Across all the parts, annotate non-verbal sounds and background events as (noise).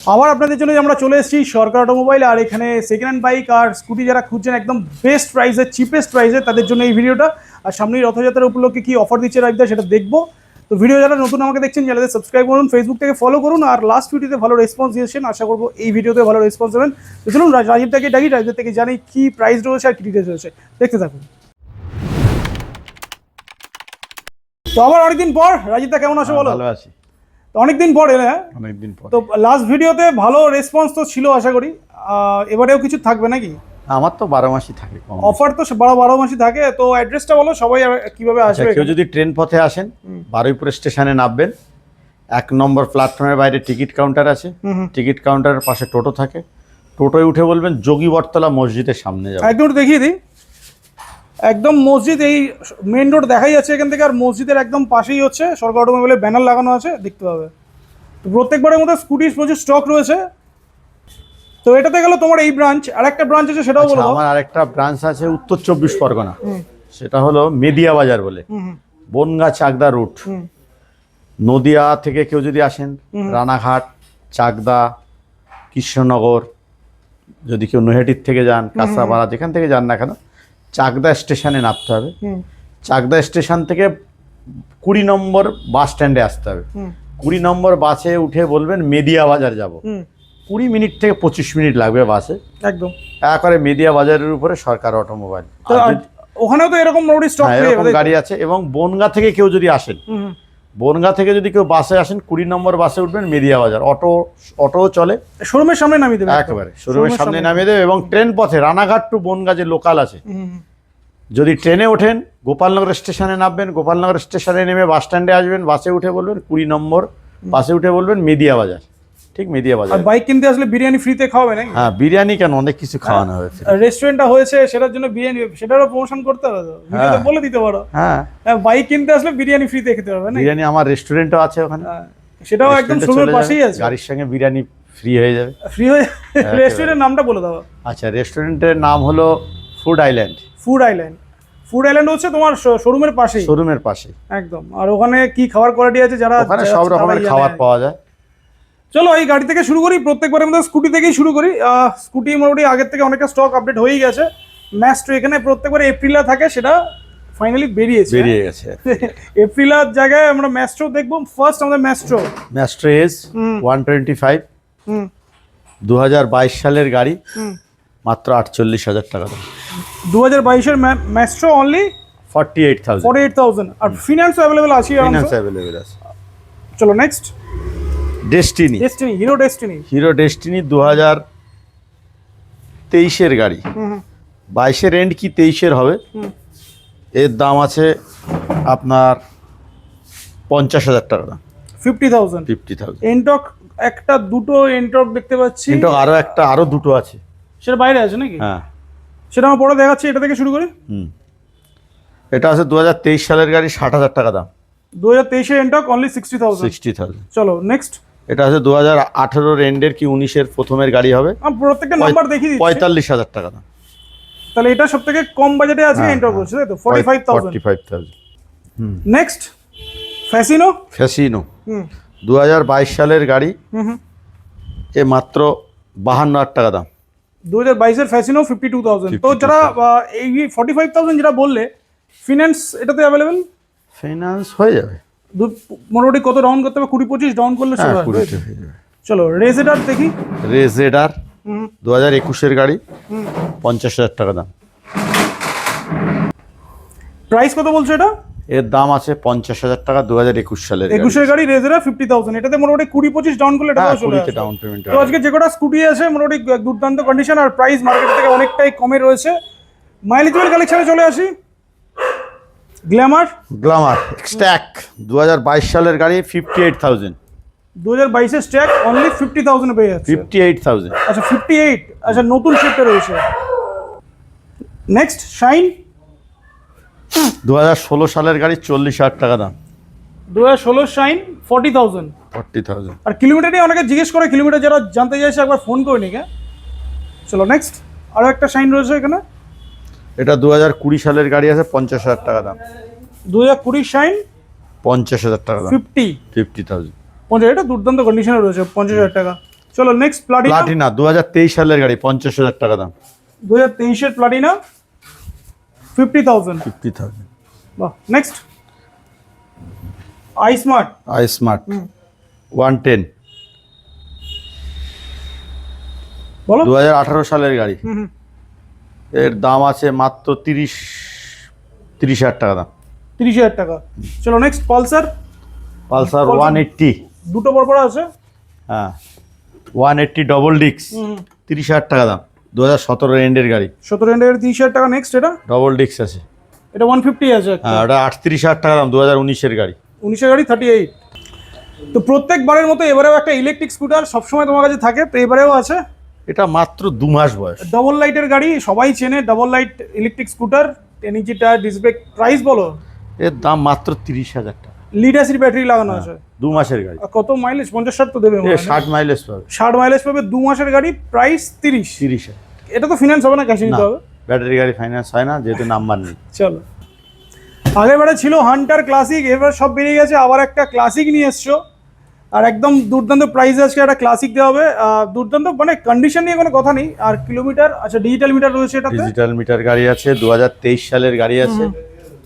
আবার আপনাদের জন্য আমরা চলে এসেছি সরকার অটোমোবাইল, আর এখানে সেকেন্ড হ্যান্ড বাইক আর স্কুটি যারা খুঁজছেন, একদম বেস্ট প্রাইসে চিপেস্ট প্রাইসে তাদের জন্য এই ভিডিওটা আর সামনেই রথযাত্রার উপলক্ষে কি অফার দিচ্ছে রাইদা সেটা দেখব। তো ভিডিও যারা নতুন আমাকে দেখছেন চ্যানেলে সাবস্ক্রাইব করুন ফেসবুক থেকে ফলো করুন, আর লাস্ট ভিডিওতে ভালো রেসপন্স দিয়েছেন, আশা করব এই ভিডিওতে ভালো রেসপন্স দেবেন। তো চলুন রাজীব থেকে ডাকি রাজীব থেকে জানি কি প্রাইস রয়েছে আর কি ডিটেলস রয়েছে। দেখতে থাকুন। তো আবার অনেকদিন পর, রাজীবদা কেমন আছো বলো? ভালো আছি। অনেকদিন পর এলে হ্যাঁ? অনেকদিন পর। তো লাস্ট ভিডিওতে ভালো রেসপন্স তো ছিল আশা করি। এবারেও কিছু থাকবে নাকি? আমার তো বারো মাসই থাকে অফার তো বারো বারো মাসই থাকে তো অ্যাড্রেসটা বলো সবাই কীভাবে আচ্ছা আসবে কেউ যদি ট্রেন পথে আসেন বারুইপুর স্টেশনে নামবেন এক নম্বর প্ল্যাটফর্মের বাইরে টিকিট কাউন্টার আছে। টিকিট কাউন্টারের পাশে টোটো থাকে। টোটোয় উঠে বলবেন যোগী বটতলা মসজিদের সামনে যাবে। একদম দেখিয়ে দিই। একদম মসজিদ এই মেন রোড দেখাই যাচ্ছে এখান থেকে আর মসজিদের একদম পাশেই হচ্ছে সরকার অটোমোবাইলের ব্যানার লাগানো আছে দেখতে পাবে। তো প্রত্যেকবারের মধ্যে স্কুটির প্রচুর স্টক রয়েছে। তো এটাতে গেল তোমার এই ব্রাঞ্চ আর একটা ব্রাঞ্চ আছে সেটাও আচ্ছা, বলো। আমার আরেকটা ব্রাঞ্চ আছে উত্তর চব্বিশ পরগনা। সেটা হলো মেদিয়া বাজার বলে। বনগা চাকদা রুট নদিয়া থেকে কেউ যদি আসেন রানাঘাট চাকদা কৃষ্ণনগর যদি কেউ নৈহাটির থেকে যান কাঁচরাপাড়া যেখান থেকে যান না কেন চাকদা স্টেশনে নামতে হবে। চাকদা স্টেশন থেকে কুড়ি নম্বর বাস স্ট্যান্ডে আসতে হবে। কুড়ি নম্বর বাসে উঠে বলবেন মেদিয়া বাজার যাব। কুড়ি মিনিট থেকে পঁচিশ মিনিট লাগবে বাসে। একদম। একবারে মেদিয়া বাজারের উপরে সরকার অটোমোবাইল। ওখানেও তো এরকম হ্যাঁ এরকম গাড়ি আছে এবং বনগা থেকে কেউ যদি আসেন বনগা থেকে যদি কেউ বাসে আসেন কুড়ি নম্বর বাসে উঠবেন মেদিয়া বাজার। অটো অটোও চলে। শোরুমের সামনে নামিয়ে দেবে। একেবারে শোরুমের সামনে নামিয়ে দেবে এবং ট্রেন পথে রানাঘাট টু বনগা যে লোকাল আছে যদি ট্রেনে ওঠেন গোপালনগর স্টেশনে নামবেন গোপালনগর স্টেশনে নেমে বাস স্ট্যান্ডে আসবেন বাসে উঠে বলবেন কুড়ি নম্বর বাসে উঠে বলবেন মেদিয়া বাজার। ঠিক মেদিয়া বাজার। আর বাইক কিনতে আসলে বিরিয়ানি ফ্রিতে খাওয়াবে নাকি? হ্যাঁ বিরিয়ানি কেন? অনেক কিছু খাওয়ানো হয়েছে রেস্টুরেন্টটা হয়েছে সেটার জন্য বিরিয়ানি সেটারও প্রমোশন করতে হবে তো। ভিডিওতে হ্যাঁ। বলে দিতে পারো। হ্যাঁ। বাইক কিনতে আসলে বিরিয়ানি ফ্রিতে খেতে হবে না বিরিয়ানি আমার রেস্টুরেন্টও আছে ওখানে। সেটাও একদম শোরুমের পাশেই আছে। গাড়ির সঙ্গে বিরিয়ানি ফ্রি হয়ে যাবে। ফ্রি হয়ে রেস্টুরেন্টের নামটা বলে দাও। আচ্ছা রেস্টুরেন্টের নাম হলো food island food island food island হচ্ছে তোমার শোরুমের পাশেই। শোরুমের পাশে একদম। আর ওখানে কি খাবার কোয়ালিটি আছে যারা ওখানে সব রকমের খাবার পাওয়া যায়। চলো এই গাড়ি থেকে শুরু করি। প্রত্যেকবারের মধ্যে স্কুটি থেকেই শুরু করি। স্কুটি মোটামুটি আগের থেকে অনেকটা স্টক আপডেট হয়েই গেছে। ম্যাস্ট্রো এখানে প্রত্যেকবার এপ্রিলা থাকে সেটা ফাইনালি বেরিয়েছে। বেরিয়ে গেছে। (laughs) এপ্রিলার জায়গায় আমরা ম্যাস্ট্রো দেখব। ফার্স্ট আমাদের ম্যাস্ট্রো ম্যাস্ট্রেজ ওয়ান টোয়েন্টি ফাইভ দু হাজার বাইশ সালের গাড়ি। মাত্র আটচল্লিশ হাজার টাকা দাম। দু হাজার বাইশের Maestro only forty eight thousand forty eight thousand আর ফিনান্স অ্যাভেলেবেল আছে ফিনান্স অ্যাভেলেবেল আছে। চলো next Destini Destini Hero Destini Hero Destini দু হাজার তেইশের গাড়ি। বাইশের এন্ড কি তেইশের হবে? এর দাম আছে আপনার পঞ্চাশ হাজার টাকা দাম। Fifty thousand. Fifty thousand. Ntorq একটা দুটো এনটক দেখতে পাচ্ছি। কিন্তু আরও একটা আরও দুটো আছে। সেটা বাইরে আছে নাকি? হ্যাঁ। সেটা আমার পরে দেখাচ্ছি এটা থেকে শুরু করে। হুম। এটা আছে দু হাজার তেইশ সালের গাড়ি ষাট হাজার টাকা দাম। দু হাজার তেইশে Ntorq only sixty thousand sixty thousand চলো নেক্সট এটা আছে দু হাজার আঠেরোর এন্ডের কি উনিশের প্রথমের গাড়ি হবে? আমি প্রত্যেকটা নাম্বার দেখিয়ে পঁয়তাল্লিশ হাজার টাকা দাম। তাহলে এটা সব থেকে কম বাজেটে আছে হ্যাঁ, এনটক রয়েছে তাই তো? Forty five thousand five thousand next Fascino Fascino দু হাজার বাইশ সালের গাড়ি। এ মাত্র বাহান্ন হাজার টাকা দাম। দু হাজার বাইশের ফ্যাসিনো ফিফটি টু থাউজেন্ড তো যারা এই ফর্টি ফাইভ থাউজেন্ড যেটা বললে ফিনান্স এটাতে অ্যাভেলেবেল ফাইন্যান্স হয়ে যাবে। মোটামুটি কত ডাউন করতে হবে? কুড়ি পঁচিশ ডাউন করলে হ্যাঁ চলো রেজেডার দেখি। রেজেডার দু হাজার একুশের গাড়ি পঞ্চাশ হাজার টাকা দাম। প্রাইস কত বলছো এটা? এর দাম আছে পঞ্চাশ হাজার টাকা দু হাজার একুশ সালের একুশের গাড়ি রেজেডার ফিফটি থাউজেন্ড এটাতে মোটামুটি কুড়ি পঁচিশ ডাউন করলে এটা হ্যাঁ চলে ডাউন পেমেন্ট তো আজকে যে কটা স্কুটি আছে মোটামুটি দুর্দান্ত কন্ডিশন আর প্রাইস মার্কেট থেকে অনেকটাই কমে রয়েছে। মাইলেজের কালেকশনে চলে আসি। গ্ল্যামার গ্ল্যামার স্ট্যাক দু হাজার বাইশ সালের গাড়ি ফিফটি এইট থাউজেন্ড দু হাজার বাইশের স্ট্যাক অনলি ফিফটি থাউজেন্ড পেয়ে যাচ্ছে। ফিফটি এইট থাউজেন্ড আচ্ছা ফিফটি এইট আচ্ছা নতুন শিফটে রয়েছে। নেক্সট শাইন দু হাজার ষোলো সালের গাড়ি চল্লিশ হাজার টাকা দাম। দু হাজার ষোলো Shine forty thousand forty thousand আর কিলোমিটার নিয়ে অনেকে জিজ্ঞেস করে কিলোমিটার যারা জানতে চাইছে একবার ফোন করে নিকে চলো নেক্সট আরও একটা শাইন রয়েছে এখানে। এটা দু হাজার কুড়ি সালের গাড়ি আছে পঞ্চাশ হাজার টাকা দাম। দু হাজার কুড়ির শাইন পঞ্চাশ হাজার টাকা দাম। ফিফটি। Fifty thousand. পঞ্চাশ এটা দুর্দান্ত কন্ডিশনে রয়েছে পঞ্চাশ হাজার টাকা। চলো নেক্সট প্লাটিনা প্লাটিনা দু হাজার তেইশ সালের গাড়ি পঞ্চাশ হাজার টাকা দাম। দু হাজার তেইশের Platina fifty thousand fifty thousand. বাহ next i Smart i Smart one ten. বলো। দু হাজার আঠারো সালের গাড়ি। হুম। এর দাম আছে মাত্র তিরিশ তিরিশ হাজার টাকা দাম। তিরিশ হাজার টাকা। চলো next Pulsar. Pulsar one eighty. দুটো পর পর আছে? হ্যাঁ ওয়ান এইট্টি ডবল ডিক্স তিরিশ হাজার টাকা দাম দু হাজার সতেরো এন্ডের গাড়ি। সতেরো হান্ড্রেড তিরিশ হাজার টাকা নেক্সট এটা? ডবল ডিক্স আছে। এটা ওয়ান ফিফটি আছে হ্যাঁ ওটা আটত্রিশ হাজার টাকা দাম দু হাজার উনিশের গাড়ি। উনিশের গাড়ি থার্টি এইট তো প্রত্যেকবারের মতো এবারেও একটা ইলেকট্রিক স্কুটার সবসময় তোমার কাছে থাকে তো এবারেও আছে? এটা মাত্র দু মাস বয়স। ডবল লাইটের গাড়ি সবাই চেনে double light electric scooter ten inch tyre disc brake price বলো? এর দাম মাত্র তিরিশ হাজার টাকা। লিড অ্যাসিড ব্যাটারি লাগানো আছে। দু মাসের গাড়ি। কত মাইলেজ পঞ্চাশ ষাট তো দেবে ষাট মাইলেজ পাবে। ষাট মাইলেজ পাবে দু মাসের গাড়ি প্রাইস তিরিশ। তিরিশ এটা তো ফিনান্স হবে না ক্যাশে নিতে হবে। ব্যাটারি গাড়ি ফাইন্যান্স হয় না যেহেতু নাম্বার নেই। চলো। আগের বারে ছিল হান্টার ক্লাসিক এবার সব বেরিয়ে গেছে আবার একটা ক্লাসিক নিয়ে এসছো। আর একদম দুর্দান্ত প্রাইস আজকে একটা ক্লাসিক দেওয়া হবে। দুর্দান্ত মানে কন্ডিশন নিয়ে কোনো কথা নেই। আর কিলোমিটার আচ্ছা ডিজিটাল মিটার রয়েছে এটাতে? ডিজিটাল মিটার গাড়ি আছে দু হাজার তেইশ সালের গাড়ি আছে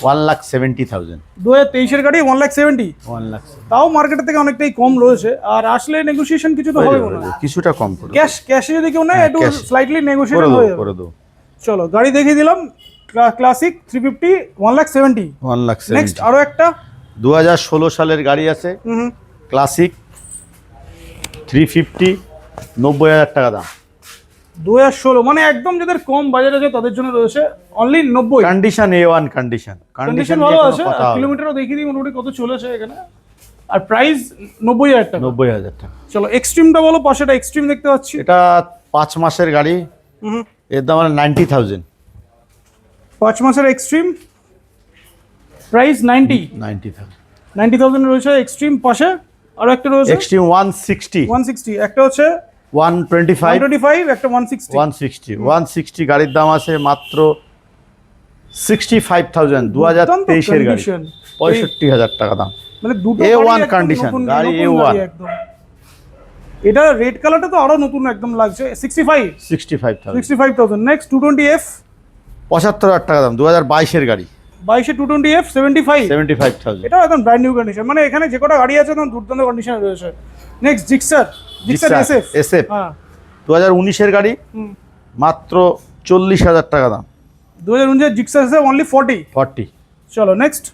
ওয়ান লাখ সেভেন্টি থাউজেন্ড দু হাজার তেইশের গাড়ি one lakh seventy one lakh তাও মার্কেটের থেকে অনেকটাই কম রয়েছে। আর আসলে নেগোসিয়েশন কিছু তো হবে হয়। কিছুটা কম ক্যাশ ক্যাশে যদি কেউ নেয় হ্যাঁ, একটু। স্লাইটলি নেগোসিয়েশন হয়ে যাবে। চলো গাড়ি দেখিয়ে দিলাম। Classic three fifty one lakh seventy one lakh next seventy আরও একটা। দু হাজার ষোলো সালের গাড়ি আছে। ক্লাসিক থ্রি ফিফটি নব্বই হাজার টাকা দাম। দু হাজার ষোলো মানে একদম যাদের কম বাজার আছে তাদের জন্য রয়েছে অনলি নব্বই। Condition A one condition condition ভালো আছে কিলোমিটারও দেখিয়ে দিই মোটামুটি কত চলেছে এখানে। আর প্রাইস নব্বই হাজার টাকা। নব্বই হাজার টাকা। চলো এক্সট্রিমটা বলো পাশেটা এক্সট্রিম দেখতে পাচ্ছি। এটা পাঁচ মাসের গাড়ি। হুম। এর দাম নাইনটি থাউজেন্ড পাঁচ মাসের Xtreme price ninety ninety thousand ninety thousand রয়েছে এক্সট্রিম পাশে। আরও একটা রয়েছে? Xtreme one sixty one sixty একটা হচ্ছে one twenty five five twenty five একটা one sixty one sixty one sixty গাড়ির দাম আছে মাত্র সিক্সটি ফাইভ থাউজেন্ড দু হাজার দুর্দান্ত তেইশের গাড়ি। condition। পঁয়ষট্টি হাজার টাকা দাম। মানে দুটো A1 গাড়ি একদম condition, নতুন, গাড়ি নতুন A1 গাড়ি একদম। এটা রেড কালারটা তো আরও নতুন একদম লাগছে। Sixty five sixty five thousand sixty five thousand next two twenty F পঁচাত্তর হাজার টাকা দাম দু হাজার বাইশের গাড়ি। বাইশে two twenty F seventy five seventy five thousand এটাও একদম ব্র্যান্ড নিউ কন্ডিশন মানে এখানে যে কটা গাড়ি আছে একদম দুর্দান্ত কন্ডিশনে রয়েছে। Next Gixxer Gixxer SF SF হ্যাঁ। দু হাজার উনিশের গাড়ি মাত্র চল্লিশ হাজার টাকা দাম। দু হাজার উনিশের Gixxer SF only forty forty চলো নেক্সট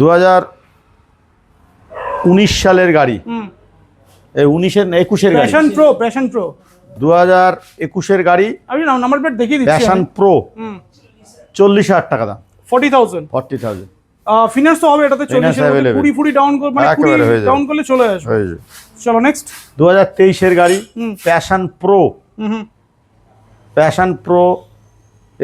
দু হাজার উনিশ সালের গাড়ি। এই উনিশের না একুশের গাড়ি। প্যাশন প্রো প্যাশন প্রো দু হাজার একুশের গাড়ি। আমি নাম্বার প্লেট দেখিয়ে দিচ্ছি প্যাশন প্রো চল্লিশ হাজার টাকা দাম। Forty thousand. Forty thousand. Finance তো হবে এটাতে চল্লিশ কুড়ি ফুড়ি ডাউন মানে কুড়ি। ডাউন করলে চলে আসবে। চলো নেক্সট দু হাজার তেইশের গাড়ি প্যাশন প্রো প্যাশন প্রো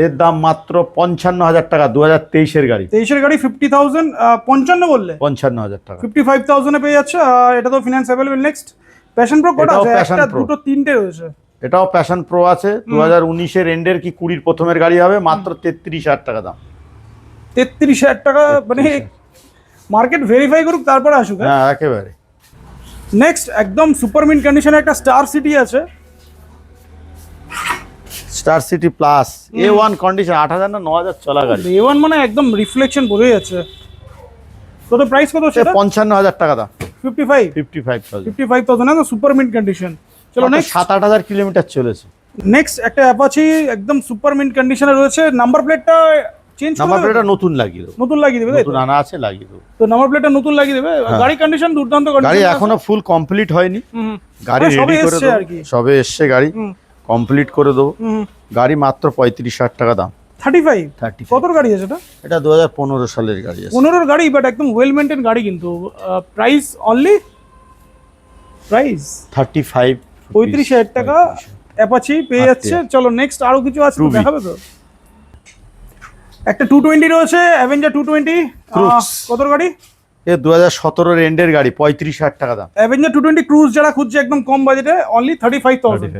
এর দাম মাত্র পঞ্চান্ন হাজার টাকা দু হাজার তেইশের গাড়ি। তেইশের গাড়ি ফিফটি থাউজেন্ড পঞ্চান্ন বললে? পঞ্চান্ন হাজার টাকা। ফিফটি ফাইভ থাউজেন্ডে পেয়ে যাচ্ছে এটা তো finance available next Passion Pro কটা আছে? একটা দুটো তিনটে রয়েছে। এটাও প্যাশন প্রো আছে। দু হাজার উনিশের এন্ডের কি কুড়ির প্রথমের গাড়ি হবে? মাত্র তেত্রিশ হাজার টাকা দাম। তেত্রিশ হাজার টাকা মানে মার্কেট ভেরিফাই করুক তারপরে আসুক হ্যাঁ? একেবারে। নেক্সট একদম সুপার মিন কন্ডিশনে একটা স্টার সিটি আছে। Star City Plus A one condition আট হাজার না ন হাজার চলা গাড়ি। এ ওয়ান মানে একদম রিফ্লেকশন বোঝা যাচ্ছে। কত প্রাইস কত সেটা? পঞ্চান্ন হাজার টাকা দাম। Fifty five fifty five thousand fifty five thousand super mint condition চলো নেক্সট সাত আট হাজার কিলোমিটার চলেছে। নেক্সট একটা অ্যাপাচি একদম সুপার মিন কন্ডিশনে রয়েছে। নাম্বার প্লেটটা চেঞ্জ নাম্বার প্লেটটা নতুন লাগিয়ে দেবো। নতুন লাগিয়ে দেবে নতুন আনা আছে লাগিয়ে দেবো। তো নাম্বার প্লেটটা নতুন লাগিয়ে দেবে। গাড়ি কন্ডিশন দুর্দান্ত গাড়ি এখনও ফুল কমপ্লিট হয়নি। গাড়ি রেডি করে দেবো। সবে এসছে গাড়ি। কমপ্লিট করে দেবো। গাড়ি মাত্র পঁয়ত্রিশ হাজার টাকা দাম। থার্টি ফাইভ থার্টি কত গাড়ি আছে এটা? এটা দু হাজার পনেরো সালের গাড়ি আছে। পনেরোর গাড়ি বাট একদম ওয়েল মেনটেন গাড়ি কিন্তু। Price only price thirty five পঁয়ত্রিশ হাজার টাকা অ্যাপাচি পেয়ে যাচ্ছে। চলো নেক্সট আরও কিছু আছে দেখাবে তো? একটা টু টোয়েন্টি রয়েছে অ্যাভেঞ্জার টু টোয়েন্টি Crux। কত গাড়ি? এ দু হাজার সতেরোর এন্ডের গাড়ি পঁয়ত্রিশ হাজার টাকা দাম। অ্যাভেঞ্জার টু টোয়েন্টি ক্রুজ যারা খুঁজছে একদম কম বাজেটে অনলি থার্টি ফাইভ থাউজেন্ড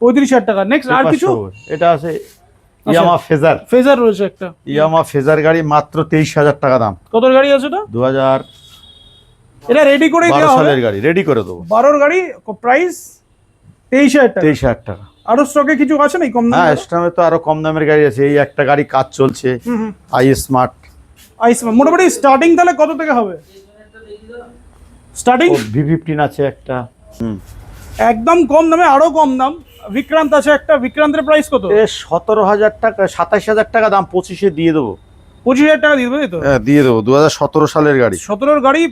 পঁয়ত্রিশ হাজার টাকা। নেক্সট আর কিছু? এটা আছে ইয়ামা ফেজার ফেজার রয়েছে একটা। ইয়ামা ফেজার গাড়ি মাত্র তেইশ হাজার টাকা দাম। কত গাড়ি আছে এটা দু হাজার এটা রেডি করে দেওয়া হবে। গাড়ি রেডি করে দেবো। বারোর গাড়ি প্রাইস তেইশ হাজার টাকা। তেইশ হাজার টাকা। আরও স্টকে কিছু আছে নাকি কম হ্যাঁ দামে স্টামে তো আরও কম দামের গাড়ি আছে। এই একটা গাড়ি কাজ চলছে। হুম হুম। I Smart. মোটামুটি স্টার্টিং তাহলে কত থেকে হবে? স্টার্টিং ভি ফিফটিন আছে একটা। একদম কম দামে আরও কম দাম। বিক্রান্ত আছে একটা। বিক্রান্তের প্রাইস কত? এ সতেরো হাজার টাকা সাতাশ হাজার টাকা দাম পঁচিশে দিয়ে দেবো। পঁচিশ হাজার টাকা দিয়ে দেবে তো? হ্যাঁ দিয়ে দেবো। দু হাজার সতেরো সালের গাড়ি। সতেরোর গাড়ি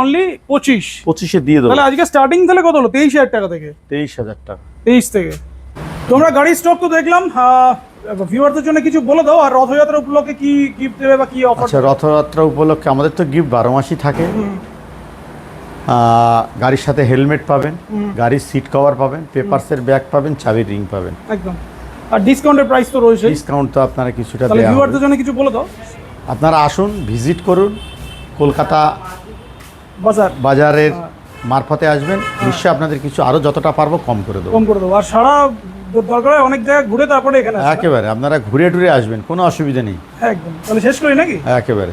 অনলি পঁচিশ। পঁচিশে দিয়ে দেবো। তাহলে আজকে স্টার্টিং তাহলে কত হলো? তেইশ হাজার টাকা থেকে। তেইশ হাজার টাকা। তেইশ থেকে। তোমরা গাড়ির স্টক তো দেখলাম ভিউয়ারদের জন্য কিছু বলে দাও আর রথযাত্রা উপলক্ষে কি গিফট দেবে বা কি অফার আচ্ছা রথযাত্রা উপলক্ষে আমাদের তো গিফট বারো মাসই থাকে। গাড়ির সাথে হেলমেট পাবেন গাড়ির সিট কভার পাবেন পেপারসের ব্যাগ পাবেন চাবির রিং পাবেন। একদম। আর ডিসকাউন্টের প্রাইস তো রয়েছে। ডিসকাউন্ট তো আপনারা কিছুটা তাহলে। ভিউয়ারদের জন্য কিছু বলে দাও। আপনারা আসুন ভিজিট করুন কলকাতা বাজার। বাজারের মারফতে আসবেন। নিশ্চয়ই আপনাদের কিছু আরও যতটা পারব কম করে দেবো। কম করে দেবো। আর সারা দরকার হয় অনেক জায়গায় ঘুরে তারপরে এখানে একেবারে আপনারা ঘুরে টুরে আসবেন কোনো অসুবিধা নেই। একদম। তাহলে শেষ করি নাকি? একেবারে।